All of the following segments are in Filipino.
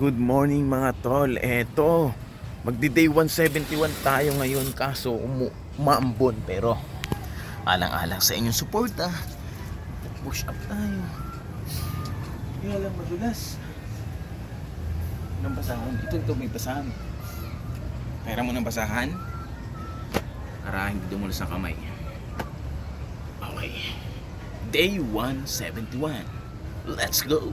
Good morning mga tol. Eto, magdi-day 171 tayo ngayon kaso umu maambon pero alang-alang sa inyong suporta. Push up tayo. Kaya lang madulas. Ng basahan. Ito, ito may basahan. Pera mo ng basahan. Para hindi dumulas ang kamay. Okay. Day 171. Let's go.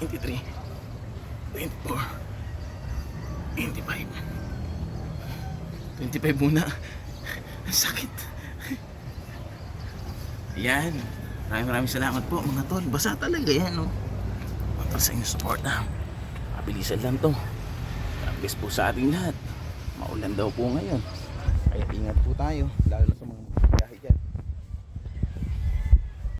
23, 24, 25. 25 muna. Ang sakit. Yan. Maraming maraming salamat po mga tol. Basa talaga yan, no? Para sa inyong support na. Mabilisan lang to. Bless po sa ating lahat. Maulan daw po ngayon. Kaya ingat po tayo. Lalo sa mga